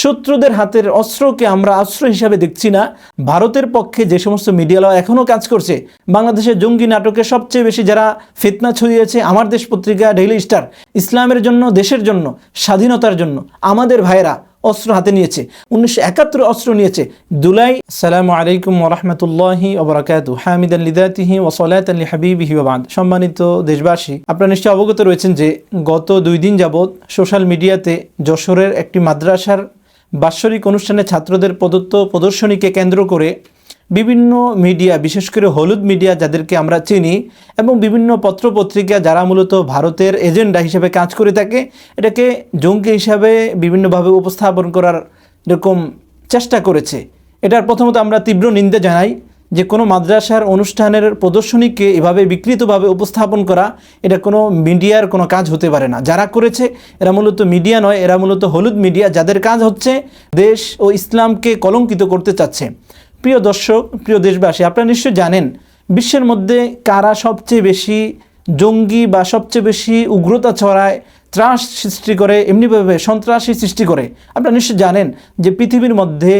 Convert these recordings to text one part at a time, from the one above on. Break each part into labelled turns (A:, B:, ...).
A: শত্রুদের হাতের অস্ত্রকে আমরা অস্ত্র হিসাবে দেখছি না। ভারতের পক্ষে যে সমস্ত মিডিয়ালা এখনও কাজ করছে, বাংলাদেশের জঙ্গি নাটকে সবচেয়ে বেশি যারা ফিতনা ছড়িয়েছে আমার দেশ পত্রিকা ডেইলি স্টার ইসলামের জন্য, দেশের জন্য, স্বাধীনতার জন্য আমাদের ভাইয়েরা অস্ত্র হাতে নিয়েছে। উনিশশো একাত্তর অস্ত্র নিয়েছে। দুলাই সালামু আলাইকুম ওরহমতুল্লাহি ওবরাকাতু। হামিদ আলিদাতিহি ওসলাত আলী হাবিবিহি ওবাদ সম্মানিত দেশবাসী, আপনারা নিশ্চয়ই অবগত রয়েছেন যে গত দুই দিন যাবৎ সোশ্যাল মিডিয়াতে যশোরের একটি মাদ্রাসার বাৎসরিক অনুষ্ঠানে ছাত্রদের প্রদত্ত প্রদর্শনীকে কেন্দ্র করে বিভিন্ন মিডিয়া, বিশেষ করে হলুদ মিডিয়া যাদেরকে আমরা চিনি, এবং বিভিন্ন পত্রপত্রিকা যারা মূলত ভারতের এজেন্ডা হিসেবে কাজ করে থাকে, এটাকে জঙ্গি হিসাবে বিভিন্নভাবে উপস্থাপন করার এরকম চেষ্টা করেছে। এটার প্রথমত আমরা তীব্র নিন্দা জানাই যে কোনো মাদ্রাসার অনুষ্ঠানের প্রদর্শনীকে এভাবে বিকৃতভাবে উপস্থাপন করা, এটা কোনো মিডিয়ার কোনো কাজ হতে পারে না। যারা করেছে, এরা মূলত মিডিয়া নয়, এরা মূলত হলুদ মিডিয়া, যাদের কাজ হচ্ছে দেশ ও ইসলামকে কলঙ্কিত করতে চাচ্ছে। প্রিয় দর্শক, প্রিয় দেশবাসী, আপনারা নিশ্চয়ই জানেন, বিশ্বের মধ্যে কারা সবচেয়ে বেশি জঙ্গি বা সবচেয়ে বেশি উগ্রতা ছড়ায় ত্রাস সৃষ্টি করে এমনিভাবে সন্ত্রাসী সৃষ্টি করে। আপনারা নিশ্চয়ই জানেন যে পৃথিবীর মধ্যে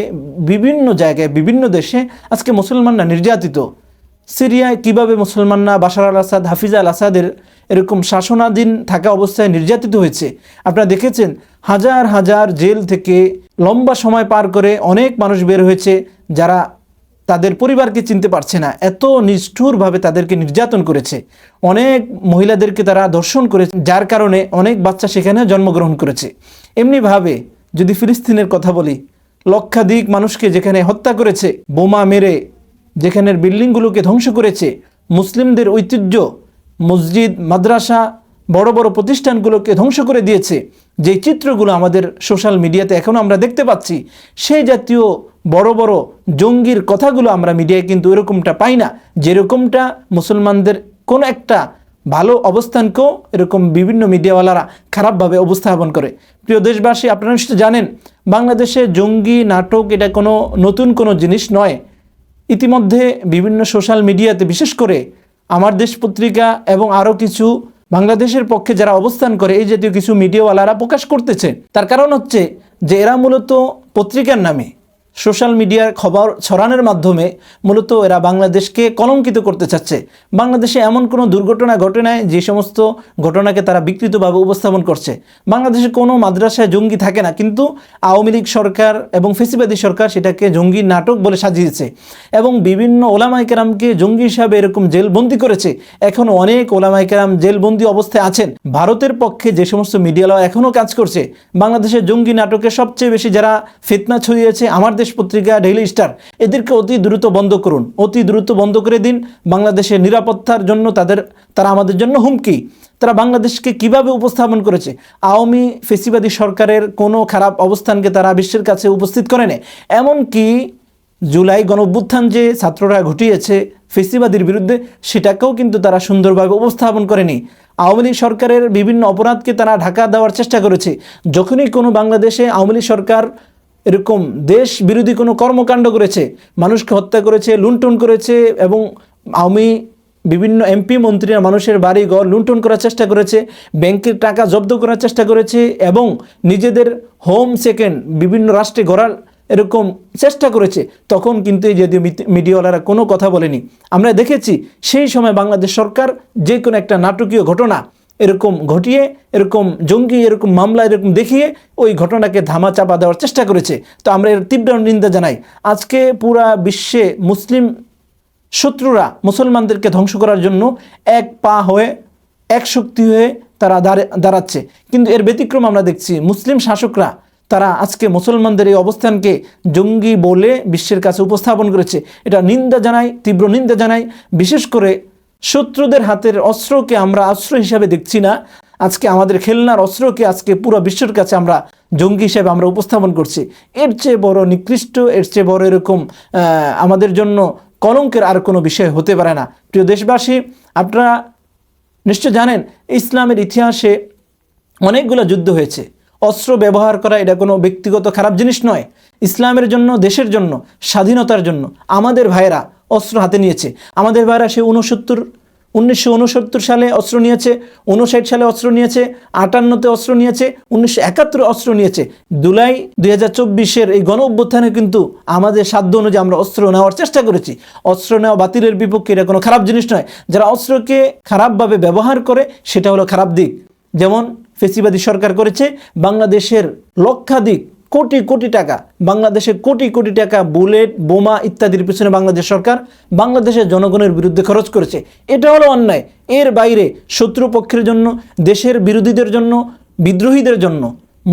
A: বিভিন্ন জায়গায়, বিভিন্ন দেশে আজকে মুসলমানরা নির্যাতিত। সিরিয়ায় কীভাবে মুসলমানরা বাশার আল আসাদ, হাফিজা আল আসাদের এরকম শাসনাধীন থাকা অবস্থায় নির্যাতিত হয়েছে। আপনারা দেখেছেন, হাজার হাজার জেল থেকে লম্বা সময় পার করে অনেক মানুষ বের হয়েছে যারা তাদের পরিবারকে চিনতে পারছে না। এত নিষ্ঠুরভাবে তাদেরকে নির্যাতন করেছে। অনেক মহিলাদেরকে তারা দর্শন করেছে, যার কারণে অনেক বাচ্চা সেখানে জন্মগ্রহণ করেছে। এমনিভাবে যদি ফিলিস্তিনের কথা বলি, লক্ষাধিক মানুষকে যেখানে হত্যা করেছে, বোমা মেরে, যেখানের বিল্ডিংগুলোকে ধ্বংস করেছে, মুসলিমদের ঐতিহ্য, মসজিদ, মাদ্রাসা, বড় বড় প্রতিষ্ঠানগুলোকে ধ্বংস করে দিয়েছে। যে চিত্রগুলো আমাদের সোশ্যাল মিডিয়াতে এখনও আমরা দেখতে পাচ্ছি, সেই জাতীয় বড় বড় জঙ্গির কথাগুলো আমরা মিডিয়ায় কিন্তু এরকমটা পাই না, যেরকমটা মুসলমানদের কোনো একটা ভালো অবস্থানকেও এরকম বিভিন্ন মিডিয়াওয়ালারা খারাপভাবে উপস্থাপন করে। প্রিয় দেশবাসী, আপনারা নিশ্চয় জানেন, বাংলাদেশে জঙ্গি নাটক এটা কোনো নতুন কোনো জিনিস নয়। ইতিমধ্যে বিভিন্ন সোশ্যাল মিডিয়াতে বিশেষ করে আমার দেশ পত্রিকা এবং আরও কিছু বাংলাদেশের পক্ষে যারা অবস্থান করে, এই জাতীয় কিছু মিডিয়াওয়ালারা প্রকাশ করতেছে। তার কারণ হচ্ছে যে এরা মূলত পত্রিকার নামে সোশ্যাল মিডিয়ার খবর ছড়ানোর মাধ্যমে মূলত এরা বাংলাদেশকে কলঙ্কিত করতে চাচ্ছে। বাংলাদেশে এমন কোনো দুর্ঘটনা ঘটে নাই যে সমস্ত ঘটনাকে তারা বিকৃতভাবে উপস্থাপন করছে। বাংলাদেশে কোনো মাদ্রাসায় জঙ্গি থাকে না, কিন্তু আওয়ামী লীগ সরকার এবং ফেসিবাদী সরকার সেটাকে জঙ্গি নাটক বলে সাজিয়েছে এবং বিভিন্ন ওলামাইকেরামকে জঙ্গি হিসাবে এরকম জেলবন্দি করেছে। এখনও অনেক ওলামাইকেরাম জেলবন্দি অবস্থায় আছেন। ভারতের পক্ষে যে সমস্ত মিডিয়ালাও এখনও কাজ করছে, বাংলাদেশের জঙ্গি নাটকে সবচেয়ে বেশি যারা ফিতনা ছড়িয়েছে, আমার পত্রিকা ডেইলি স্টার এদেরকে অতি দ্রুত বন্ধ করুন। অতি দ্রুত বন্ধ করে দিন। বাংলাদেশের নিরাপত্তার জন্য তাদের, তারা আমাদের জন্য হুমকি। তারা বাংলাদেশকে কীভাবে উপস্থাপন করেছে? আওয়ামী ফেসিবাদী সরকারের কোনো খারাপ অবস্থানকে তারা বিশ্বের কাছে উপস্থিত করে নেয়। এমনকি জুলাই গণঅভ্যুত্থান যে ছাত্ররা ঘটিয়েছে ফেসিবাদীর বিরুদ্ধে, সেটাকেও কিন্তু তারা সুন্দরভাবে উপস্থাপন করেনি। আওয়ামী লীগ সরকারের বিভিন্ন অপরাধকে তারা ঢাকা দেওয়ার চেষ্টা করেছে। যখনই কোনো বাংলাদেশে আওয়ামী সরকার এরকম দেশ বিরোধী কোনো কর্মকাণ্ড করেছে, মানুষকে হত্যা করেছে, লুণ্ঠন করেছে এবং আওয়ামী বিভিন্ন এমপি মন্ত্রীরা মানুষের বাড়ি ঘর লুণ্ঠন করার চেষ্টা করেছে, ব্যাংকের টাকা জব্দ করার চেষ্টা করেছে এবং নিজেদের হোম সেকেন্ড বিভিন্ন রাষ্ট্রে গড়ার এরকম চেষ্টা করেছে। তখন কিন্তু এই যদিও মিডিয়াওয়ালারা কোনো কথা বলেনি। আমরা দেখেছি সেই সময় বাংলাদেশ সরকার যে কোনো একটা নাটকীয় ঘটনা এরকম ঘটিয়ে, এরকম জঙ্গি, এরকম মামলা, এরকম দেখিয়ে ওই ঘটনাকে ধামা চাপা দেওয়ার চেষ্টা করেছে। তো আমরা এর তীব্র নিন্দা জানাই। আজকে পুরা বিশ্বে মুসলিম শত্রুরা মুসলমানদেরকে ধ্বংস করার জন্য এক পা হয়ে, এক শক্তি হয়ে তারা দাঁড়ে- দাঁড়াচ্ছে। কিন্তু এর ব্যতিক্রম আমরা দেখছি। মুসলিম শাসকরা তারা আজকে মুসলমানদের এই অবস্থানকে জঙ্গি বলে বিশ্বের কাছে উপস্থাপন করেছে। এটা নিন্দা জানাই, তীব্র নিন্দা জানাই। বিশেষ করে শত্রুদের হাতের অস্ত্রকে আমরা অস্ত্র হিসাবে দেখছি না। আজকে আমাদের খেলনার অস্ত্রকে আজকে পুরো বিশ্বের কাছে আমরা জঙ্গি হিসাবে আমরা উপস্থাপন করছি। এর চেয়ে বড় নিকৃষ্ট, এর চেয়ে বড় এরকম আমাদের জন্য কলঙ্কের আর কোনো বিষয় হতে পারে না। প্রিয় দেশবাসী, আপনারা নিশ্চয় জানেন, ইসলামের ইতিহাসে অনেকগুলো যুদ্ধ হয়েছে। অস্ত্র ব্যবহার করা এটা কোনো ব্যক্তিগত খারাপ জিনিস নয়। ইসলামের জন্য, দেশের জন্য, স্বাধীনতার জন্য আমাদের ভাইয়েরা অস্ত্র হাতে নিয়েছে। আমাদের ভাইয়েরা সে উনসত্তর উনিশশো সালে অস্ত্র নিয়েছে উনষাট সালে অস্ত্র নিয়েছে, আটান্নতে অস্ত্র নিয়েছে, উনিশশো একাত্তরে অস্ত্র নিয়েছে। জুলাই দুই হাজার চব্বিশের এই গণ অভ্যুত্থানে কিন্তু আমাদের সাধ্য অনুযায়ী আমরা অস্ত্র নেওয়ার চেষ্টা করেছি। অস্ত্র নেওয়া বাতিলের বিপক্ষে এটা কোনো খারাপ জিনিস নয়। যারা অস্ত্রকে খারাপভাবে ব্যবহার করে, সেটা হলো খারাপ দিক। যেমন ফেসিবাদী সরকার করেছে, বাংলাদেশের লক্ষাধিক কোটি কোটি টাকা, বাংলাদেশে কোটি কোটি টাকা বুলেট, বোমা ইত্যাদির পিছনে বাংলাদেশ সরকার বাংলাদেশের জনগণের বিরুদ্ধে খরচ করেছে। এটা হলো অন্যায়। এর বাইরে শত্রুপক্ষের জন্য, দেশের বিরোধীদের জন্য, বিদ্রোহীদের জন্য,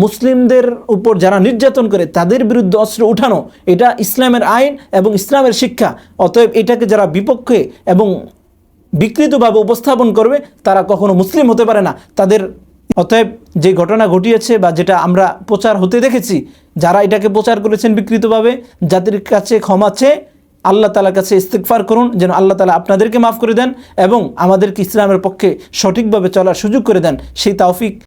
A: মুসলিমদের উপর যারা নির্যাতন করে তাদের বিরুদ্ধে অস্ত্র উঠানো, এটা ইসলামের আইন এবং ইসলামের শিক্ষা। অতএব এটাকে যারা বিপক্ষে এবং বিকৃতভাবে উপস্থাপন করবে, তারা কখনো মুসলিম হতে পারে না। তাদের অতএব যে ঘটনা ঘটিয়েছে বা যেটা আমরা প্রচার হতে দেখেছি, যারা এটাকে প্রচার করেছেন বিকৃতভাবে, যাদের কাছে ক্ষমা চেয়ে আল্লাহ তালার কাছে ইস্তেকফার করুন, যেন আল্লাহ তালা আপনাদেরকে মাফ করে দেন এবং আমাদেরকে ইসলামের পক্ষে সঠিকভাবে চলার সুযোগ করে দেন। সেই তাওফিক